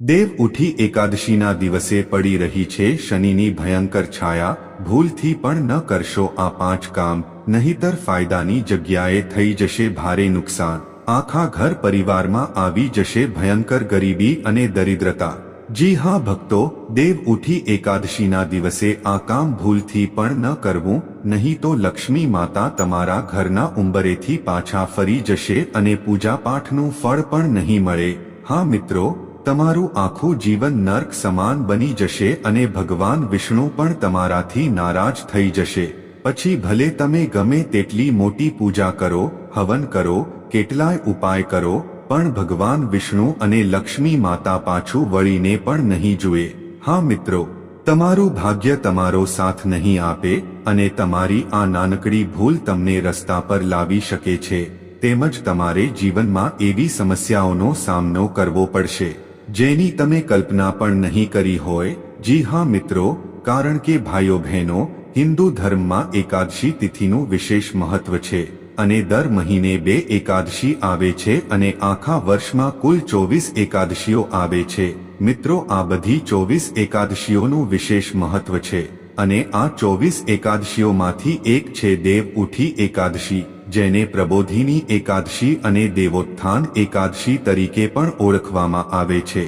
દેવ ઉઠી એકાદશીના દિવસે પડી રહી છે શનિની ભયંકર છાયા, ભૂલથી પણ ન કરશો આ પાંચ કામ, નહીતર ફાયદાની જગ્યાએ થઈ જશે ભારે નુકસાન. આખા ઘર પરિવારમાં આવી જશે ભયંકર ગરીબી અને દરિદ્રતા. જી હા, ભક્તો, દેવ ઉઠી એકાદશીના દિવસે આ કામ ભૂલથી પણ ન કરવું, નહીં તો લક્ષ્મી માતા તમારા ઘરના ઉંબરેથી પાછા ફરી જશે અને પૂજાપાઠનું ફળ પણ નહીં મળે. હા, મિત્રો તમારું આખું જીવન નર્ક સમાન બની જશે અને ભગવાન વિષ્ણુ પણ તમારાથી નારાજ થઈ જશે. પછી ભલે તમે ગમે તેટલી મોટી પૂજા કરો, હવન કરો, કેટલાય ઉપાય કરો, પણ ભગવાન વિષ્ણુ અને લક્ષ્મી માતા પાછું વળીને પણ નહીં જુએ. હા મિત્રો, તમારું ભાગ્ય તમારો સાથ નહીં આપે અને તમારી આ નાનકડી ભૂલ તમને રસ્તા પર લાવી શકે છે. તેમજ તમારે જીવનમાં એવી સમસ્યાઓનો સામનો કરવો પડશે. જેની તમે કલ્પના પણ નહીં કરી હોય, જી હા મિત્રો, કારણ કે ભાઈઓ બહેનો, હિન્દુ ધર્મમાં એકાદશી તિથિનું વિશેષ મહત્વ છે, અને દર મહિને બે એકાદશી આવે છે અને આખા વર્ષમાં કુલ ચોવીસ એકાદશીઓ આવે છે. મિત્રો, આ બધી ચોવીસ એકાદશીઓનું વિશેષ મહત્વ છે, અને આ ચોવીસ એકાદશીઓમાંથી એક છે દેવ ઉઠી એકાદશી. જેને પ્રબોધિની એકાદશી અને દેવોત્થાન એકાદશી તરીકે પણ ઓળખવામાં આવે છે.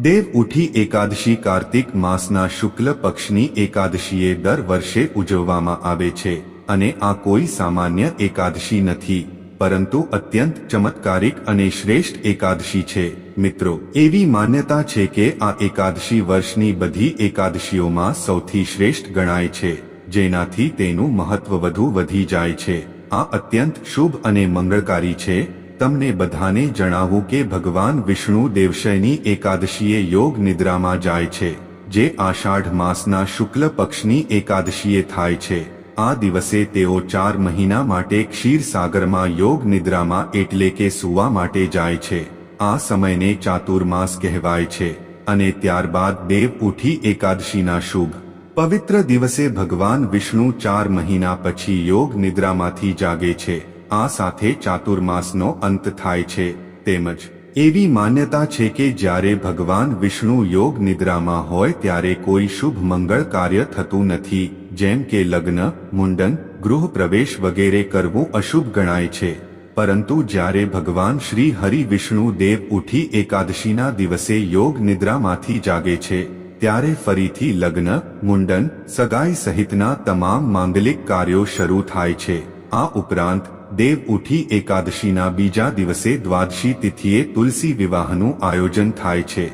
દેવ ઉઠી એકાદશી કાર્તિક માસના શુક્લ પક્ષની એકાદશીએ દર વર્ષે ઉજવવામાં આવે છે અને આ કોઈ સામાન્ય એકાદશી નથી, પરંતુ અત્યંત ચમત્કારિક અને શ્રેષ્ઠ એકાદશી છે. મિત્રો, એવી માન્યતા છે કે આ એકાદશી વર્ષની બધી એકાદશીઓમાં સૌથી શ્રેષ્ઠ ગણાય છે, જેનાથી તેનું મહત્વ વધુ વધી જાય છે. આ અત્યંત શુભ અને મંગળકારી છે. તમને બધાને જણાવું કે ભગવાન વિષ્ણુ દેવશયની એકાદશીએ યોગ નિદ્રામાં જાય છે, જે આષાઢ માસના શુક્લ પક્ષની એકાદશીએ થાય છે. આ દિવસે તેઓ ચાર મહિના માટે ક્ષીરસાગરમાં યોગ નિદ્રામાં એટલે કે સુવા માટે જાય છે. આ સમયને ચાતુર્માસ કહેવાય છે અને ત્યારબાદ દેવ ઉઠી એકાદશીના શુભ પવિત્ર દિવસે ભગવાન વિષ્ણુ ચાર મહિના પછી યોગ નિદ્રામાંથી જાગે છે. આ સાથે ચાતુર્માસનો અંત થાય છે. તેમજ, એવી માન્યતા છે કે જ્યારે ભગવાન વિષ્ણુ યોગ નિદ્રામાં હોય ત્યારે કોઈ શુભ મંગળ કાર્ય થતું નથી. જેમ કે લગ્ન, મુંડન, ગૃહ પ્રવેશ વગેરે કરવું અશુભ ગણાય છે. પરંતુ જ્યારે ભગવાન શ્રી હરિ વિષ્ણુ દેવ ઉઠી એકાદશીના દિવસે યોગ નિદ્રામાંથી જાગે છે ત્યારે ફરીથી લગ્ન, મુંડન, સગાઈ સહિતના તમામ માંગલિક કાર્યો શરૂ થાય છે. આ ઉપરાંત, દેવ ઉઠી એકાદશીના બીજા દિવસે દ્વાદશી તિથિએ તુલસી વિવાહનું આયોજન થાય છે.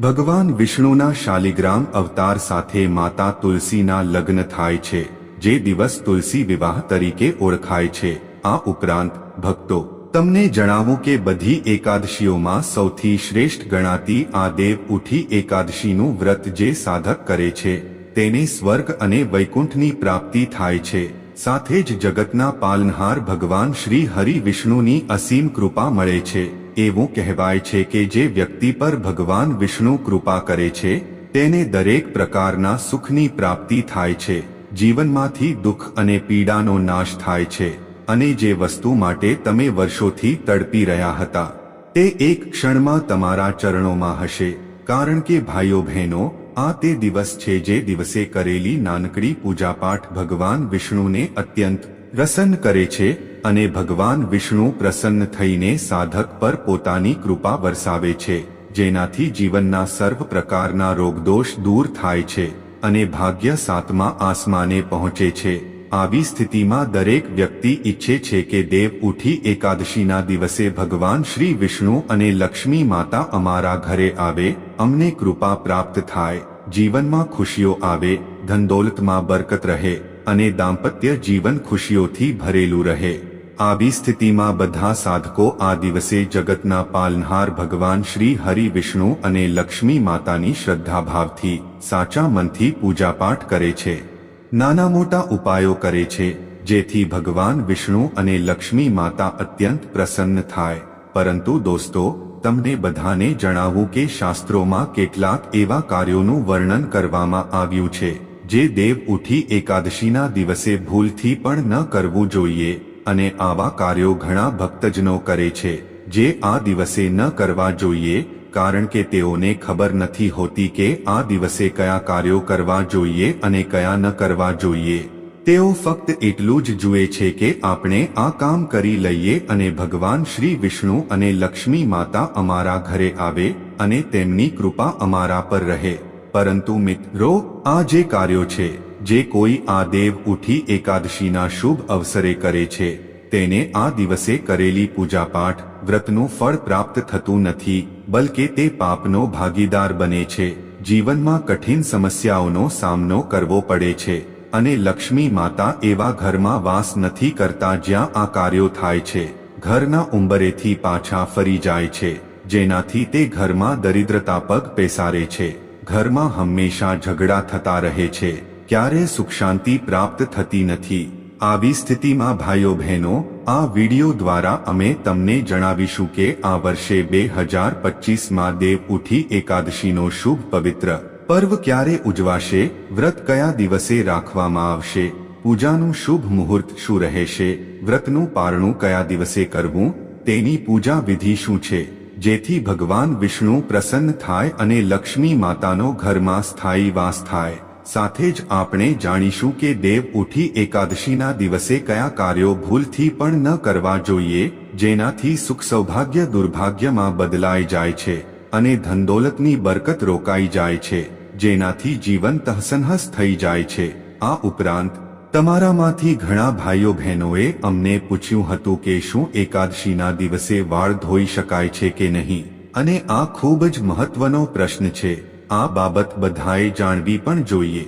ભગવાન વિષ્ણુના શાલિગ્રામ અવતાર સાથે માતા તુલસીના લગ્ન થાય છે, જે દિવસ તુલસી વિવાહ તરીકે ઓળખાય છે. આ ઉપરાંત, ભક્તો તમને જણાવું કે બધી એકાદશીઓમાં સૌથી શ્રેષ્ઠ ગણાતી આ દેવ ઉઠી એકાદશીનું વ્રત જે સાધક કરે છે, તેને સ્વર્ગ અને વૈકુંઠની પ્રાપ્તિ થાય છે. સાથે જ જગતના પાલનહાર ભગવાન શ્રી હરિ વિષ્ણુની અસીમ કૃપા મળે છે. એવું કહેવાય છે કે જે વ્યક્તિ પર ભગવાન વિષ્ણુ કૃપા કરે છે, તેને દરેક પ્રકારના સુખની પ્રાપ્તિ થાય છે. જીવનમાંથી દુઃખ અને પીડાનો નાશ થાય છે. અને જે વસ્તુ માટે તમે વર્ષોથી તડપી રહ્યા હતા, તે એક ક્ષણમાં તમારા ચરણોમાં હશે, કારણ કે ભાઈઓ બહેનો, આ તે દિવસ છે જે દિવસે કરેલી નાનકડી પૂજાપાઠ ભગવાન વિષ્ણુને અત્યંત પ્રસન્ન કરે છે અને ભગવાન વિષ્ણુ પ્રસન્ન થઈને સાધક પર પોતાની કૃપા વરસાવે છે, જેનાથી જીવનના સર્વ પ્રકારના રોગદોષ દૂર થાય છે અને ભાગ્ય સાતમા આસમાને પહોંચે છે. આવી સ્થિતિમાં દરેક વ્યક્તિ ઈચ્છે છે કે દેવ ઉઠી એકાદશીના દિવસે ભગવાન શ્રી વિષ્ણુ અને લક્ષ્મી માતા અમારા ઘરે આવે, અમને કૃપા પ્રાપ્ત થાય, જીવનમાં ખુશીઓ આવે, ધનદોલતમાં બરકત રહે, અને દાંપત્ય જીવન ખુશીઓથી ભરેલું રહે. આવી સ્થિતિમાં બધા સાધકો આ દિવસે જગતના પાલનહાર ભગવાન શ્રી હરિ વિષ્ણુ અને લક્ષ્મી માતાની શ્રદ્ધાભાવથી સાચા મનથી પૂજાપાઠ કરે છે. નાના મોટા ઉપાયો કરે છે, જેથી ભગવાન વિષ્ણુ અને લક્ષ્મી માતા અત્યંત પ્રસન્ન થાય. પરંતુ દોસ્તો, તમને બધાને જણાવું કે શાસ્ત્રોમાં કેટલાક એવા કાર્યોનું વર્ણન કરવામાં આવ્યું છે, જે દેવ ઉઠી એકાદશીના દિવસે ભૂલથી પણ ન કરવું જોઈએ, અને આવા કાર્યો ઘણા ભક્તજનો કરે છે, જે આ દિવસે ન કરવા જોઈએ કારણ કે તેઓને ખબર નથી હોતી કે આ દિવસે કયા કાર્યો કરવા જોઈએ અને કયા ન કરવા જોઈએ. તેઓ ફક્ત એટલું જ જુએ છે કે આપણે આ કામ કરી લઈએ અને ભગવાન શ્રી વિષ્ણુ અને લક્ષ્મી માતા અમારા ઘરે આવે અને તેમની કૃપા અમારા પર રહે. પરંતુ મિત્રો, આ જે કાર્યો છે, જે કોઈ આ દેવ ઉઠી એકાદશીના શુભ અવસરે કરે છે, તેને આ દિવસે કરેલી પૂજાપાઠ, વ્રતનું ફળ પ્રાપ્ત થતું નથી. બલકે તે પાપનો ભાગીદાર બને છે. જીવનમાં કઠિન સમસ્યાઓનો સામનો કરવો પડે છે અને લક્ષ્મી માતા એવા ઘરમાં વાસ નથી કરતા જ્યાં આ કાર્યો થાય છે. ઘરના ઉંબરેથી પાછા ફરી જાય છે, જેનાથી તે ઘરમાં દરિદ્રતા પગ પેસારે છે. ઘરમાં હંમેશા ઝઘડા થતા રહે છે ક્યારે સુખ શાંતિ પ્રાપ્ત થતી નથી. આવી સ્થિતિમાં ભાઈઓ બહેનો, આ વિડિયો દ્વારા અમે તમને જણાવીશું કે આ વર્ષે બે હજાર પચીસમાં દેવ ઉઠી એકાદશીનો શુભ પવિત્ર પર્વ ક્યારે ઉજવાશે, વ્રત કયા દિવસે રાખવામાં આવશે, પૂજાનું શુભ મુહૂર્ત શું રહેશે, વ્રતનું પારણું કયા દિવસે કરવું, તેની પૂજા વિધિ શું છે, જેથી ભગવાન વિષ્ણુ પ્રસન્ન થાય અને લક્ષ્મી માતાનો ઘરમાં સ્થાયી વાસ થાય. સાથે જ આપણે જાણીશું કે દેવ ઉઠી એકાદશીના દિવસે કયા કાર્યો ભૂલથી પણ ન કરવા જોઈએ, જેનાથી સુખ સૌભાગ્ય દુર્ભાગ્યમાં બદલાઈ જાય છે અને ધનદોલતની બરકત રોકાઈ જાય છે, જેનાથી જીવન તહસનહસ થઈ જાય છે. આ ઉપરાંત, તમારામાંથી ઘણા ભાઈઓ બહેનોએ અમને પૂછ્યું હતું કે શું એકાદશીના દિવસે વાળ ધોઈ શકાય છે કે નહીં, અને આ ખૂબ જ મહત્વનો પ્રશ્ન છે. આ બાબત બધાએ જાણવી પણ જોઈએ.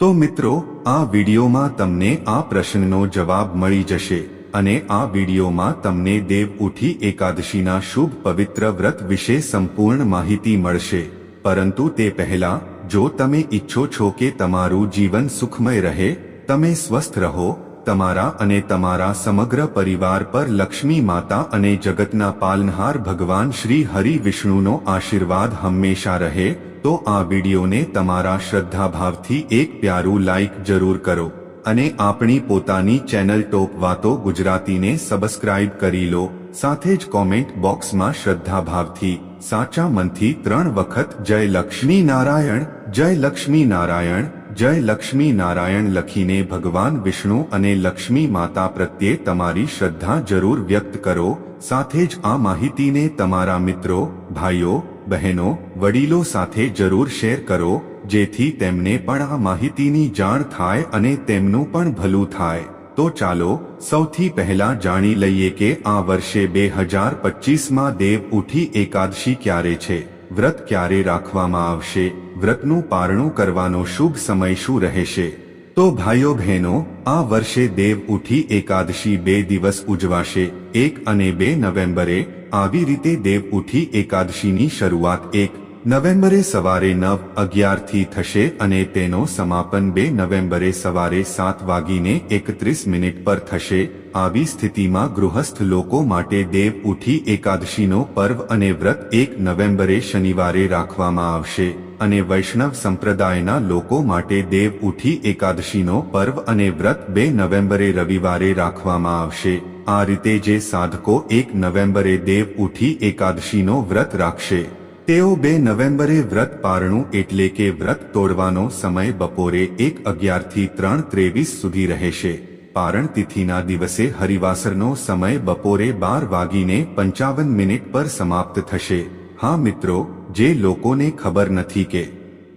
તો મિત્રો, આ વિડીયોમાં તમને આ પ્રશ્નનો જવાબ મળી જશે અને આ વિડીયોમાં તમને દેવ ઉઠી એકાદશીના શુભ પવિત્ર વ્રત વિશે સંપૂર્ણ માહિતી મળશે. પરંતુ તે પહેલા, જો તમે ઈચ્છો છો કે તમારું જીવન સુખમય રહે, તમે સ્વસ્થ રહો, તમારા અને તમારા સમગ્ર પરિવાર પર લક્ષ્મી માતા અને જગતના પાલનહાર ભગવાન શ્રી હરિ વિષ્ણુનો આશીર્વાદ હંમેશા રહે તો આ વિડીયોને તમારા શ્રદ્ધાભાવથી એક પ્યારું લાઇક જરૂર કરો અને આપણી પોતાની ચેનલ ટોપ વાતો ગુજરાતીને સબસ્ક્રાઇબ કરી લો. સાથે જ કોમેન્ટ બોક્સમાં શ્રદ્ધાભાવથી, સાચા મનથી ત્રણ વખત જય લક્ષ્મી નારાયણ, જય લક્ષ્મી નારાયણ, જય લક્ષ્મી નારાયણ લખીને ભગવાન વિષ્ણુ અને લક્ષ્મી માતા પ્રત્યે તમારી શ્રદ્ધા જરૂર વ્યક્ત કરો. સાથે જ આ માહિતીને તમારા મિત્રો, ભાઈઓ બહેનો, વડીલો સાથે જરૂર શેર કરો, જેથી તેમને પણ આ માહિતીની જાણ થાય અને તેમનું પણ ભલું થાય. તો ચાલો, સૌથી પહેલા જાણી લઈએ કે આ વર્ષે બે હજાર પચીસમાં દેવ ઉઠી એકાદશી ક્યારે છે? વ્રત ક્યારે રાખવામાં આવશે? વ્રતનું પારણું કરવાનો શુભ સમય શું રહેશે? તો ભાઈઓ બહેનો, આ વર્ષે દેવ ઉઠી એકાદશી બે દિવસ ઉજવાશે. એક અને બે નવેમ્બરે આવી રીતે દેવ ઉઠી એકાદશીની શરૂઆત એક નવેમ્બરે સવારે નવ અગિયારથી થશે અને તેનો સમાપન બે નવેમ્બરે સવારે સાત વાગીને એકત્રીસ મિનિટ પર થશે. આવી સ્થિતિમાં ગૃહસ્થ લોકો માટે દેવ ઉઠી એકાદશીનો પર્વ અને વ્રત એક નવેમ્બરે શનિવારે રાખવામાં આવશે. અને વૈષ્ણવ સંપ્રદાયના લોકો માટે દેવ ઉઠી એકાદશીનો પર્વ અને વ્રત બે નવેમ્બરે રવિવારે રાખવામાં આવશે. આ રીતે જે સાધકો એક નવેમ્બરે દેવ ઉઠી એકાદશીનો વ્રત રાખશે. તેઓ બે નવેમ્બરે વ્રત પારણું એટલે કે વ્રત તોડવાનો સમય બપોરે એક અગિયારથી ત્રણ ત્રેવીસ સુધી રહેશે. પારણ તિથિના દિવસે હરિવાસરનો સમય બપોરે બાર વાગીને પંચાવન મિનિટ પર સમાપ્ત થશે. હા મિત્રો, જે લોકોને ખબર નથી કે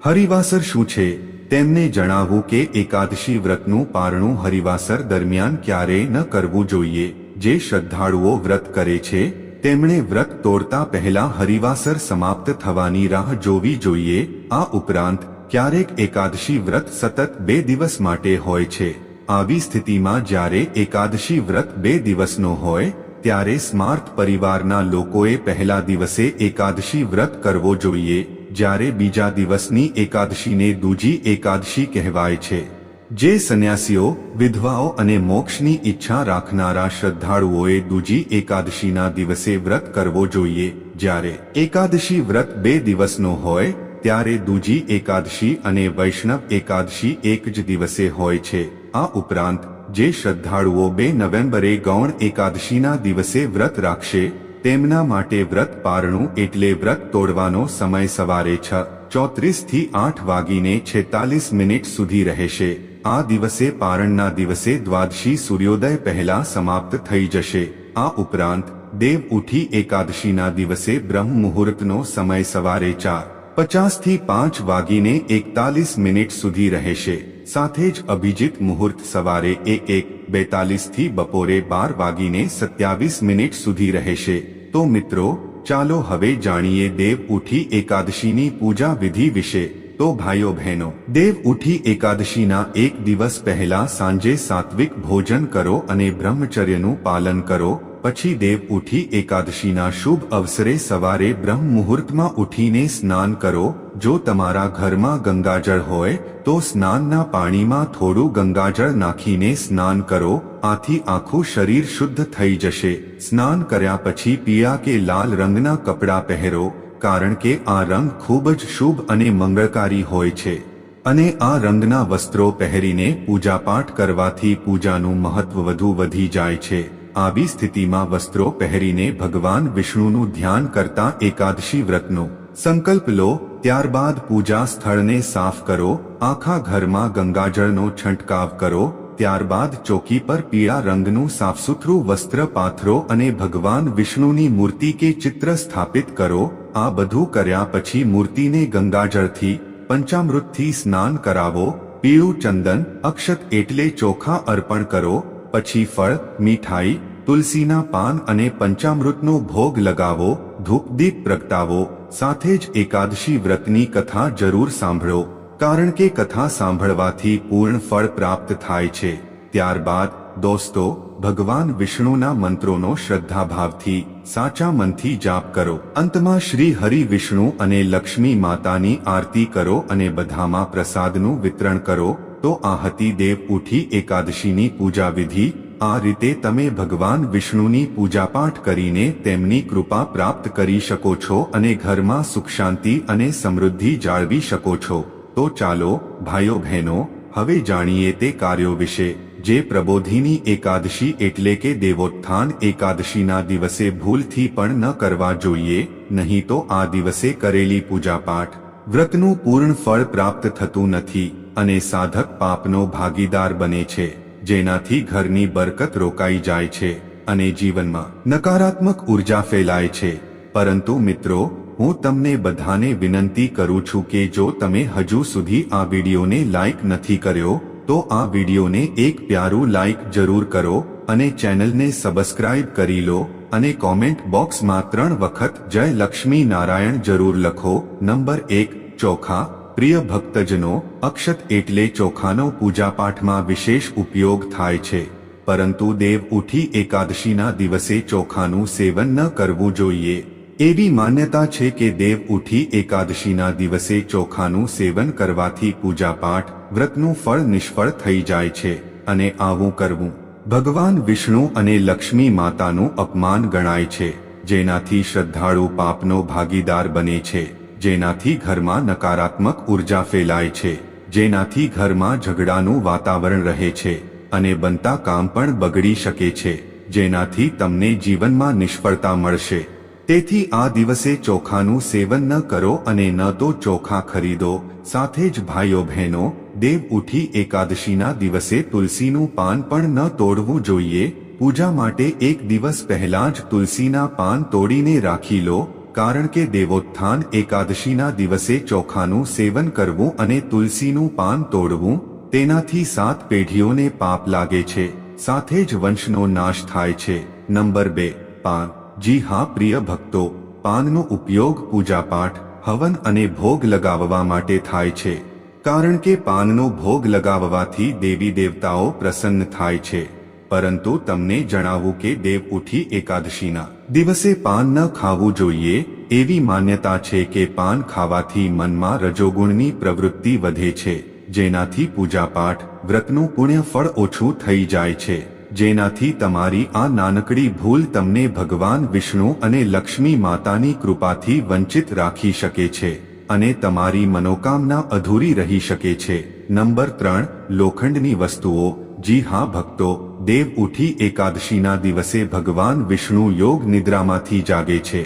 હરિવાસર શું છે, તેમને જણાવવું કે એકાદશી વ્રતનું પારણું હરિવાસર દરમિયાન ક્યારેય ન કરવું જોઈએ. જે શ્રદ્ધાળુઓ વ્રત કરે છે તેમણે વ્રત તોડતા પહેલા હરિવાસર સમાપ્ત થવાની રાહ જોવી જોઈએ. આ ઉપરાંત, ક્યારેક એકાદશી વ્રત સતત બે દિવસ માટે હોય છે. આવી સ્થિતિમાં જ્યારે એકાદશી વ્રત બે દિવસનો હોય, ત્યારે સ્માર્ટ પરિવારના લોકોએ પહેલા દિવસે એકાદશી વ્રત કરવો જોઈએ, જ્યારે બીજા દિવસની એકાદશીને દૂજી એકાદશી કહેવાય છે. જે સંન્યાસીઓ, વિધવાઓ અને મોક્ષની ઈચ્છા રાખનારા શ્રદ્ધાળુઓએ દૂજી એકાદશીના દિવસે વ્રત કરવો જોઈએ. જ્યારે એકાદશી વ્રત બે દિવસનો હોય, ત્યારે દૂજી એકાદશી અને વૈષ્ણવ એકાદશી એક જ દિવસે હોય છે. આ ઉપરાંત, જે શ્રદ્ધાળુઓ બે નવેમ્બરે ગૌણ એકાદશીના દિવસે વ્રત રાખશે, તેમના માટે વ્રત પારણું એટલે વ્રત તોડવાનો સમય સવારે છ ચોત્રીસથી આઠ વાગીને છેતાલીસ મિનિટ સુધી રહેશે. આ દિવસે પારણના દિવસે દ્વાદશી સૂર્યોદય પહેલા સમાપ્ત થઈ જશે. આ ઉપરાંત, દેવ ઉઠી એકાદશીના દિવસે બ્રહ્મ મુહૂર્તનો સમય સવારે ચાર, પચાસથી પાંચ વાગીને એકતાલીસ મિનિટ સુધી રહેશે. સાથે જ અભિજીત મુહૂર્ત સવારે એક એક, બેતાલીસથી બપોરે બાર વાગીને સત્યાવીસ મિનિટ સુધી રહેશે. તો મિત્રો, ચાલો હવે જાણીએ દેવ ઉઠી એકાદશીની પૂજા વિધિ વિશે. તો ભાઈઓ બહેનો, દેવ ઉઠી એકાદશીના એક દિવસ પહેલા સાંજે સાત્વિક ભોજન કરો અને બ્રહ્મચર્યનું પાલન કરો, પછી દેવ ઉઠી એકાદશીના શુભ અવસરે સવારે બ્રહ્મ મુહૂર્તમાં ઉઠીને સ્નાન કરો, જો તમારા ઘરમાં ગંગાજળ હોય, તો સ્નાનના પાણીમાં થોડું ગંગાજળ નાખીને સ્નાન કરો, આથી આખું શરીર શુદ્ધ થઈ જશે. સ્નાન કર્યા પછી પીળા કે લાલ રંગના કપડાં પહેરો કારણ કે આ રંગ ખૂબ જ શુભ અને મંગળકારી હોય છે. અને આ રંગના વસ્ત્રો પહેરીને પૂજાપાઠ કરવાથી પૂજાનું મહત્વ વધુ વધી જાય છે. આવી સ્થિતિમાં વસ્ત્રો પહેરીને ભગવાન વિષ્ણુનું ધ્યાન કરતા એકાદશી વ્રતનો સંકલ્પ લો, ત્યારબાદ પૂજા સ્થળને સાફ કરો, આખા ઘરમાં ગંગાજળનો છંટકાવ કરો ત્યારબાદ ચોકી પર પીળા રંગનું સાફસુથરું વસ્ત્ર પાથરો અને ભગવાન વિષ્ણુની મૂર્તિ કે ચિત્ર સ્થાપિત કરો, આ બધું કર્યા પછી મૂર્તિને ગંગાજળથી, પંચામૃતથી સ્નાન કરાવો, પીળું ચંદન, અક્ષત એટલે ચોખા અર્પણ કરો, પછી ફળ, મીઠાઈ, તુલસીના પાન અને પંચામૃતનો ભોગ લગાવો, ધૂપદીપ પ્રગટાવો, સાથે જ એકાદશી વ્રતની કથા જરૂર સાંભળો. કારણ કે કથા સાંભળવાથી પૂર્ણ ફળ પ્રાપ્ત થાય છે. ત્યારબાદ, દોસ્તો, ભગવાન વિષ્ણુના મંત્રોનો શ્રદ્ધાભાવથી સાચા મનથી જાપ કરો. અંતમાં શ્રી હરિ વિષ્ણુ અને લક્ષ્મી માતાની આરતી કરો અને બધામાં પ્રસાદનું વિતરણ કરો. તો આ હતી દેવ ઉઠી એકાદશીની પૂજા વિધિ, આ રીતે તમે ભગવાન વિષ્ણુની પૂજાપાઠ કરીને તેમની કૃપા પ્રાપ્ત કરી શકો છો અને ઘરમાં સુખ શાંતિ અને સમૃદ્ધિ જાળવી શકો છો. તો ચાલો, ભાઈઓ બહેનો, હવે જાણીએ તે કાર્યો વિશે, જે પ્રબોધિની એકાદશી એટલે કે દેવોત્થાન એકાદશીના દિવસે ભૂલથી પણ ન કરવા જોઈએ, નહીં તો આ દિવસે કરેલી પૂજાપાઠ, વ્રતનું પૂર્ણ ફળ પ્રાપ્ત થતું નથી, અને સાધક પાપનો ભાગીદાર બને છે, જેનાથી ઘરની બરકત રોકાઈ જાય છે, અને જીવનમાં નકારાત્મક ઊર્જા ફેલાય છે, પરંતુ મિત્રો હું તમને બધાને વિનંતી કરું છું કે જો તમે હજુ સુધી આ વિડીયોને લાઇક નથી કર્યો, તો આ વિડીયોને એક પ્યારું લાઇક જરૂર કરો અને ચેનલને સબસ્ક્રાઇબ કરી લો અને કોમેન્ટ બોક્સમાં ત્રણ વખત જય લક્ષ્મી નારાયણ જરૂર લખો. નંબર એક, ચોખા. પ્રિય ભક્તજનો, અક્ષત એટલે ચોખાનો પૂજાપાઠમાં વિશેષ ઉપયોગ થાય છે. પરંતુ દેવ ઉઠી એકાદશીના દિવસે ચોખાનું સેવન ન કરવું જોઈએ. એવી માન્યતા છે કે દેવ ઉઠી એકાદશીના દિવસે ચોખાનું સેવન કરવાથી પૂજાપાઠ, વ્રતનું ફળ નિષ્ફળ થઈ જાય છે અને આવું કરવું ભગવાન વિષ્ણુ અને લક્ષ્મી માતાનું અપમાન ગણાય છે, જેનાથી શ્રદ્ધાળુ પાપનો ભાગીદાર બને છે, જેનાથી ઘરમાં નકારાત્મક ઊર્જા ફેલાય છે, જેનાથી ઘરમાં ઝઘડાનું વાતાવરણ રહે છે અને બનતા કામ પણ બગડી શકે છે, જેનાથી તમને જીવનમાં નિષ્ફળતા મળશે. તેથી આ દિવસે ચોખાનું સેવન ન કરો અને ન તો ચોખા ખરીદો. સાથે જ ભાઈઓ બહેનો, દેવ ઉઠી એકાદશીના દિવસે તુલસીનું પાન પણ ન તોડવું જોઈએ. પૂજા માટે એક દિવસ પહેલા જ તુલસીના પાન તોડીને રાખી લો, કારણ કે દેવોત્થાન એકાદશીના દિવસે ચોખાનું સેવન કરવું અને તુલસીનું પાન તોડવું તેનાથી સાત પેઢીઓને પાપ લાગે છે. સાથે જ વંશનો નાશ થાય છે. નંબર બે, પાન. જી હા, પ્રિય ભક્તો, પાનનો ઉપયોગ પૂજાપાઠ હવન અને ભોગ લગાવવા માટે થાય છે. કારણ કે પાનનો ભોગ લગાવવાથી દેવી દેવતાઓ પ્રસન્ન થાય છે. પરંતુ તમને જણાવું કે દેવ ઉઠી એકાદશીના દિવસે પાન ન ખાવું જોઈએ, એવી માન્યતા છે કે પાન ખાવાથી મનમાં રજોગુણની પ્રવૃત્તિ વધે છે, જેનાથી પૂજાપાઠ વ્રતનું પુણ્ય ફળ ઓછું થઈ જાય છે. જેનાથી તમારી આ નાનકડી ભૂલ તમને ભગવાન વિષ્ણુ અને લક્ષ્મી માતાની કૃપાથી વંચિત રાખી શકે છે અને તમારી મનોકામના અધૂરી રહી શકે છે. નંબર ત્રણ, લોખંડની વસ્તુઓ. જી હા, ભક્તો, દેવ ઉઠી એકાદશીના દિવસે ભગવાન વિષ્ણુ યોગ નિદ્રામાંથી જાગે છે.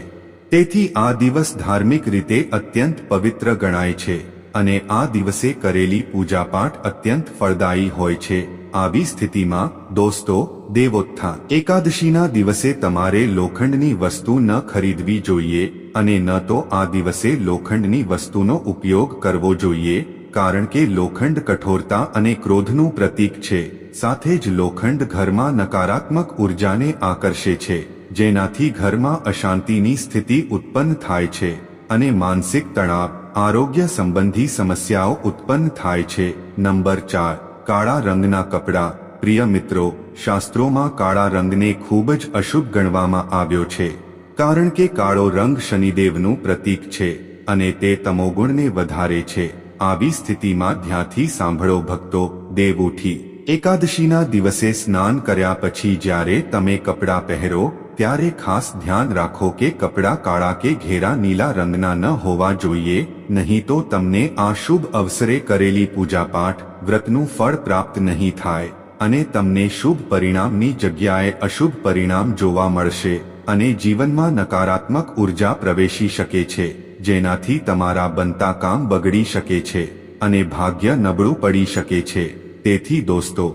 તેથી આ દિવસ ધાર્મિક રીતે અત્યંત પવિત્ર ગણાય છે. અને આ દિવસે કરેલી પૂજાપાઠ અત્યંત ફળદાયી હોય છે. આવી સ્થિતિમાં, દોસ્તો, દેવોત્થાન. એકાદશીના દિવસે તમારે લોખંડની વસ્તુ ન ખરીદવી જોઈએ અને ન તો આ દિવસે લોખંડની વસ્તુનો ઉપયોગ કરવો જોઈએ, કારણ કે લોખંડ કઠોરતા અને ક્રોધનું પ્રતીક છે. સાથે જ લોખંડ ઘરમાં નકારાત્મક ઉર્જાને આકર્ષે છે, જેનાથી ઘરમાં અશાંતિની સ્થિતિ ઉત્પન્ન થાય છે. અને માનસિક તણાવ, આરોગ્ય સંબંધી સમસ્યાઓ ઉત્પન્ન થાય છે. નંબર ચાર, કાળા રંગના કપડાં. પ્રિય મિત્રો, શાસ્ત્રોમાં કાળા રંગને ખૂબ જ અશુભ ગણવામાં આવ્યો છે. કારણ કે કાળો રંગ શનિદેવનું પ્રતીક છે અને તે તમોગુણને વધારે છે. આવી સ્થિતિમાં ધ્યાથી સાંભળો ભક્તો, દેવ ઉઠી. એકાદશીના દિવસે સ્નાન કર્યા પછી જ્યારે તમે કપડાં પહેરો ત્યારે ખાસ ધ્યાન રાખો કે કપડાં કાળા કે ઘેરા નીલા રંગના ન હોવા જોઈએ, નહીં તો તમને આ શુભ અવસરે કરેલી પૂજાપાઠ, વ્રતનું ફળ પ્રાપ્ત નહીં થાય, અને તમને શુભ પરિણામની જગ્યાએ અશુભ પરિણામ જોવા મળશે, અને જીવનમાં નકારાત્મક ઊર્જા પ્રવેશી શકે છે, જેનાથી તમારા બનતા કામ બગડી શકે છે, અને ભાગ્ય નબળું પડી શકે છે. તેથી દોસ્તો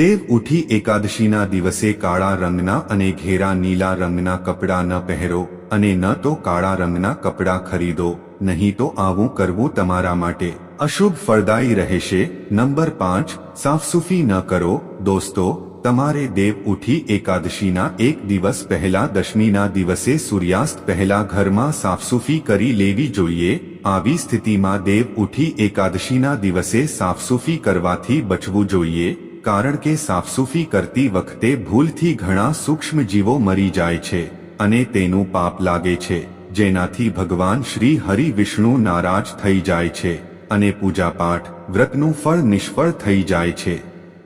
દેવ ઉઠી એકાદશીના દિવસે કાળા રંગના અને ઘેરા નીલા રંગના કપડાં ન પહેરો અને ન તો કાળા રંગના કપડાં ખરીદો, નહીં તો આવું કરવું તમારા માટે અશુભ ફળદાયી રહેશે. નંબર પાંચ, સાફસૂફી ન કરો. દોસ્તો, તમારે દેવ ઉઠી એકાદશીના એક દિવસ પહેલા દશમીના દિવસે સૂર્યાસ્ત પહેલા ઘરમાં સાફસૂફી કરી લેવી જોઈએ. આવી સ્થિતિમાં દેવ ઉઠી એકાદશીના દિવસે સાફસૂફી કરવાથી બચવું જોઈએ. કારણ કે સાફસૂફી કરતી વખતે ભૂલથી ઘણા સૂક્ષ્મ જીવો મરી જાય છે અને તેનું પાપ લાગે છે, જેનાથી ભગવાન શ્રી હરિ વિષ્ણુ નારાજ થઈ જાય છે અને પૂજાપાઠ, વ્રતનું ફળ નિષ્ફળ થઈ જાય છે.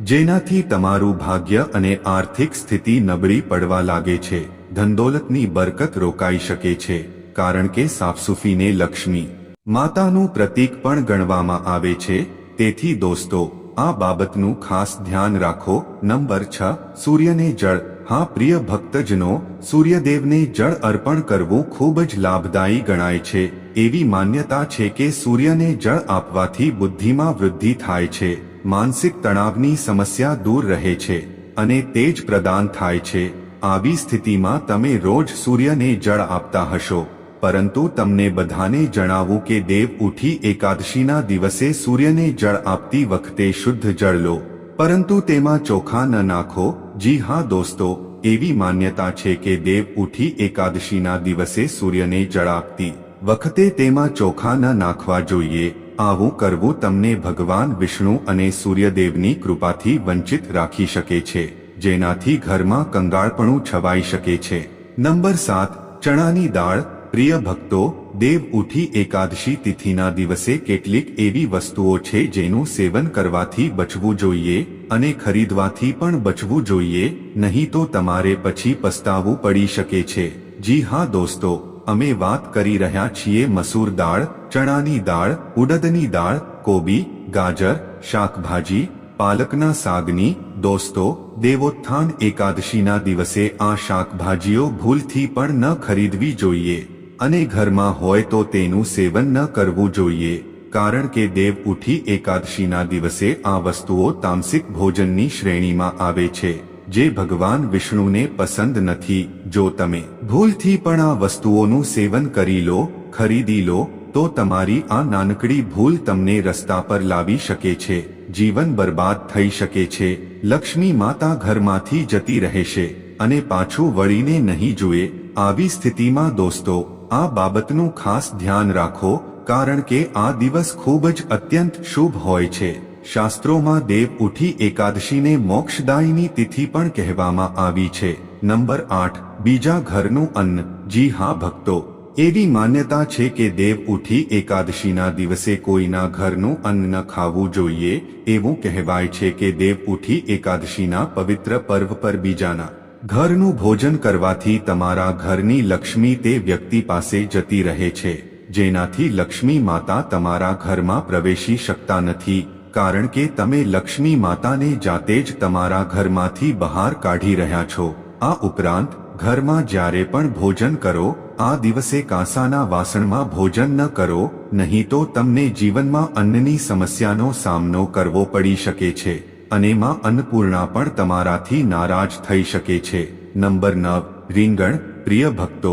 જેનાથી તમારું ભાગ્ય અને આર્થિક સ્થિતિ નબળી પડવા લાગે છે, ધનદોલતની બરકત રોકાઈ શકે છે, કારણ કે સાફસૂફીને લક્ષ્મી માતાનું પ્રતીક પણ ગણવામાં આવે છે. તેથી દોસ્તો આ બાબતનું ખાસ ધ્યાન રાખો. નંબર છ, સૂર્યને જળ. હા, પ્રિય ભક્તજનો, સૂર્યદેવને જળ અર્પણ કરવું ખૂબ જ લાભદાયી ગણાય છે. એવી માન્યતા છે કે સૂર્યને જળ આપવાથી બુદ્ધિમાં વૃદ્ધિ થાય છે. માનસિક તણાવની સમસ્યા દૂર રહે છે અને તેજ પ્રદાન થાય છે. આવી સ્થિતિમાં તમે રોજ સૂર્યને જળ આપતા હશો. પરંતુ તમને બધાને જણાવું કે દેવ ઉઠી એકાદશીના દિવસે સૂર્યને જળ આપતી વખતે શુદ્ધ જળ લો. પરંતુ તેમાં ચોખા ન નાખો. જી હા દોસ્તો, એવી માન્યતા છે કે દેવ ઉઠી એકાદશીના દિવસે સૂર્યને જળ આપતી વખતે તેમાં ચોખા ન નાખવા જોઈએ. આવું કરવું તમને ભગવાન વિષ્ણુ અને સૂર્યદેવની કૃપાથી વંચિત રાખી શકે છે, જેનાથી ઘરમાં કંગાળપણું છવાઈ શકે છે. નંબર સાત, ચણાની દાળ પ્રિય ભક્તો, દેવ ઉઠી એકાદશી તિથિના દિવસે કેટલીક એવી વસ્તુઓ છે જેનું સેવન કરવાથી બચવું જોઈએ અને ખરીદવાથી પણ બચવું જોઈએ, નહીં તો તમારે પછી પસ્તાવું પડી શકે છે. જી હા દોસ્તો, અમે વાત કરી રહ્યા છીએ મસૂર દાળ, ચણાની દાળ, ઉડદની દાળ, કોબી, ગાજર, શાકભાજી, પાલકના સાગની. દોસ્તો, દેવોત્થાન એકાદશીના દિવસે આ શાકભાજીઓ ભૂલથી પણ ન ખરીદવી જોઈએ. અને ઘરમાં હોય તો તેનું સેવન ન કરવું જોઈએ, કારણ કે દેવ ઉઠી એકાદશીના દિવસે આ વસ્તુઓ તામસિક ભોજનની શ્રેણીમાં આવે છે, જે ભગવાન વિષ્ણુને પસંદ નથી. જો તમે ભૂલથી પણ આ વસ્તુઓનું સેવન કરી લો, ખરીદી લો, તો તમારી આ નાનકડી ભૂલ તમને રસ્તા પર લાવી શકે છે, જીવન બરબાદ થઈ શકે છે, લક્ષ્મી માતા ઘરમાંથી જતી રહેશે, અને પાછું વળીને નહીં જુએ. આવી સ્થિતિમાં દોસ્તો આ બાબતનું ખાસ ધ્યાન રાખો, કારણ કે આ દિવસ ખૂબ જ અત્યંત શુભ હોય છે. શાસ્ત્રોમાં દેવ ઉઠી એકાદશીને મોક્ષદાયીની તિથિ પણ કહેવામાં આવી છે. નંબર આઠ, બીજા ઘરનું અન્ન. જી હા, ભક્તો. એવી માન્યતા છે કે દેવ ઉઠી એકાદશીના દિવસે કોઈના ઘરનું અન્ન ન ખાવું જોઈએ, એવું કહેવાય છે કે દેવ ઉઠી એકાદશીના પવિત્ર પર્વ પર બીજાના ઘરનું ભોજન કરવાથી તમારા ઘરની લક્ષ્મી તે વ્યક્તિ પાસે જતી રહે છે, જેનાથી લક્ષ્મી માતા તમારા ઘરમાં પ્રવેશી શકતા નથી, કારણ કે તમે લક્ષ્મી માતાને જાતે જ તમારા ઘરમાંથી બહાર કાઢી રહ્યા છો. આ ઉપરાંત, ઘરમાં જ્યારે પણ ભોજન કરો, આ દિવસે કાંસાના વાસણમાં ભોજન ન કરો, નહીં તો તમને જીવનમાં અન્નની સમસ્યાનો સામનો કરવો પડી શકે છે. અને માં અન્નપૂર્ણા પણ તમારાથી નારાજ થઈ શકે છે. નંબર નવ, રીંગણ, પ્રિય ભક્તો,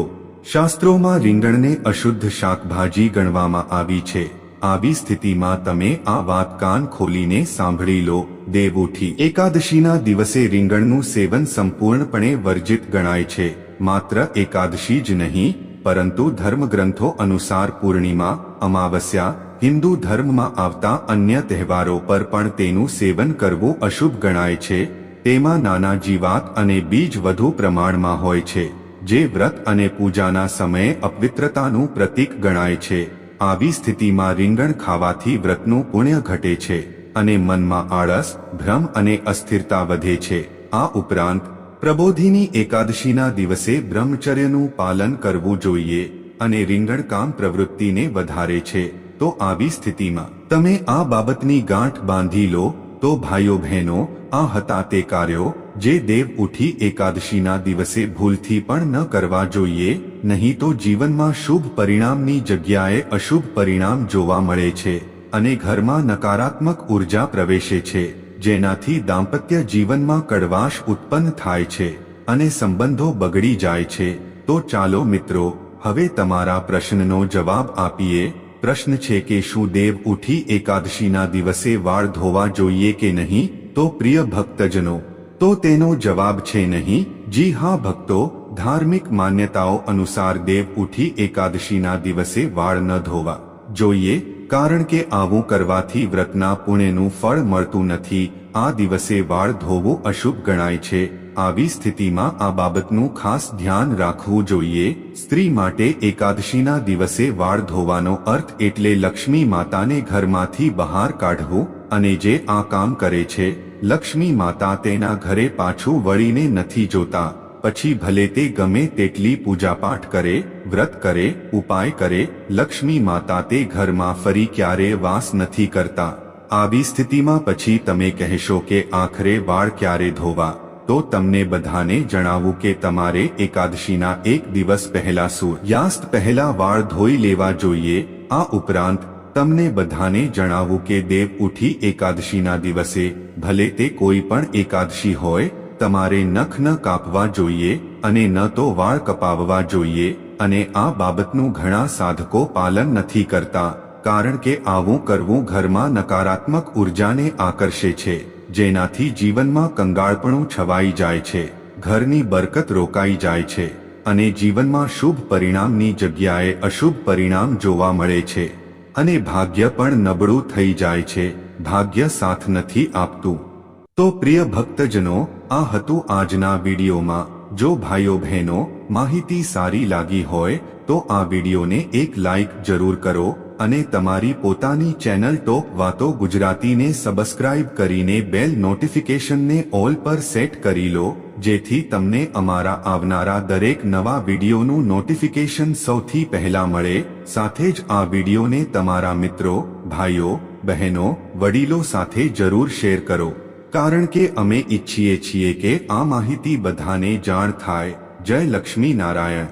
શાસ્ત્રોમાં રીંગણને અશુદ્ધ શાકભાજી ગણવામાં આવી છે. આવી સ્થિતિમાં તમે આ વાત કાન ખોલીને સાંભળી લો. દેવઉઠી એકાદશીના દિવસે રીંગણનું સેવન સંપૂર્ણપણે વર્જિત ગણાય છે. માત્ર એકાદશી જ નહીં, પરંતુ ધર્મગ્રંથો અનુસાર પૂર્ણિમા, અમાવસ્યા હિન્દુ ધર્મમાં આવતા અન્ય તહેવારો પર પણ તેનું સેવન કરવું અશુભ ગણાય છે. તેમાં નાના જીવાત અને બીજ વધુ પ્રમાણમાં હોય છે, જે વ્રત અને પૂજાના સમયે અપવિત્રતાનું પ્રતીક ગણાય છે. આવી સ્થિતિમાં રીંગણ ખાવાથી વ્રતનું પુણ્ય ઘટે છે અને મનમાં આળસ, ભ્રમ અને અસ્થિરતા વધે છે. આ ઉપરાંત, પ્રબોધિની એકાદશીના દિવસે બ્રહ્મચર્યનું પાલન કરવું જોઈએ અને રીંગણ કામ પ્રવૃત્તિને વધારે છે. તો આવી સ્થિતિમાં તમે આ બાબતની ગાંઠ બાંધી લો, તો ભાઈઓ બહેનો, આ હતા તે કાર્યો જે દેવ ઉઠી એકાદશીના દિવસે ભૂલથી પણ ન કરવા જોઈએ, નહીં તો જીવનમાં શુભ પરિણામની જગ્યાએ અશુભ પરિણામ જોવા મળે છે અને ઘરમાં નકારાત્મક ઊર્જા પ્રવેશે છે, જેનાથી દાંપત્ય જીવનમાં કડવાશ ઉત્પન્ન થાય છે અને સંબંધો બગડી જાય છે. તો ચાલો મિત્રો, હવે તમારા પ્રશ્નનો જવાબ આપીએ. પ્રશ્ન છે કે શું દેવ ઉઠી એકાદશીના દિવસે વાળ ધોવા જોઈએ કે નહીં? તો પ્રિય ભક્તજનો, તો તેનો જવાબ છે નહીં. જી હા ભક્તો, ધાર્મિક માન્યતાઓ અનુસાર દેવ ઉઠી એકાદશીના દિવસે વાળ ન ધોવા જોઈએ, કારણ કે આવું કરવાથી વ્રતના પુણ્યનું ફળ મળતું નથી. આ દિવસે વાળ ધોવું અશુભ ગણાય છે. આવી સ્થિતિમાં આ બાબતનું ખાસ ધ્યાન રાખવું જોઈએ. સ્ત્રી માટે એકાદશીના દિવસે વાળ ધોવાનો અર્થ એટલે લક્ષ્મી માતાને ઘરમાંથી બહાર કાઢવું અને જે આ કામ કરે છે, લક્ષ્મી માતા તેના ઘરે પાછું વળીને નથી જોતા. પછી ભલે તે ગમે તેટલી પૂજાપાઠ કરે, વ્રત કરે, ઉપાય કરે, લક્ષ્મી માતા તે ઘરમાં ફરી ક્યારે વાસ નથી કરતા. આવી સ્થિતિમાં પછી તમે કહેશો કે આખરે વાળ ક્યારે ધોવા? તો તમને બધાને જણાવું કે તમારે એકાદશીના એક દિવસ પહેલા સૂર્યાસ્ત પહેલા વાળ ધોઈ લેવા જોઈએ. આ ઉપરાંત, તમને બધાને જણાવું કે દેવ ઉઠી એકાદશીના દિવસે, ભલે તે કોઈ પણ એકાદશી હોય, તમારે નખ ન કાપવા જોઈએ અને ન તો વાળ કપાવવા જોઈએ અને આ બાબતનું ઘણા સાધકો પાલન નથી કરતા, કારણ કે આવું કરવું ઘરમાં નકારાત્મક ઉર્જાને આકર્ષે છે. જેનાથી જીવનમાં કંગાળપણું છવાઈ જાય છે, ઘરની બરકત રોકાઈ જાય છે અને જીવનમાં શુભ પરિણામની જગ્યાએ અશુભ પરિણામ જોવા મળે છે અને ભાગ્ય પણ નબળું થઈ જાય છે, ભાગ્ય સાથ નથી આપતું. તો પ્રિય ભક્તજનો, આ હતું આજના વિડીયોમાં. જો ભાઈઓ બહેનો, માહિતી સારી લાગી હોય, તો આ વિડીયોને એક લાઈક જરૂર કરો અને તમારી પોતાની ચેનલ ટોપ વાતો ગુજરાતીને સબસ્ક્રાઇબ કરીને બેલ નોટિફિકેશનને ઓલ પર સેટ કરી લો, જેથી તમને અમારા આવનારા દરેક નવા વિડીયોનું નોટિફિકેશન સૌથી પહેલા મળે. સાથે જ આ વિડીયોને તમારા મિત્રો, ભાઈઓ, બહેનો, વડીલો સાથે જરૂર શેર કરો. કારણ કે અમે ઈચ્છીએ છીએ કે આ માહિતી બધાને જાણ થાય. જય લક્ષ્મી નારાયણ.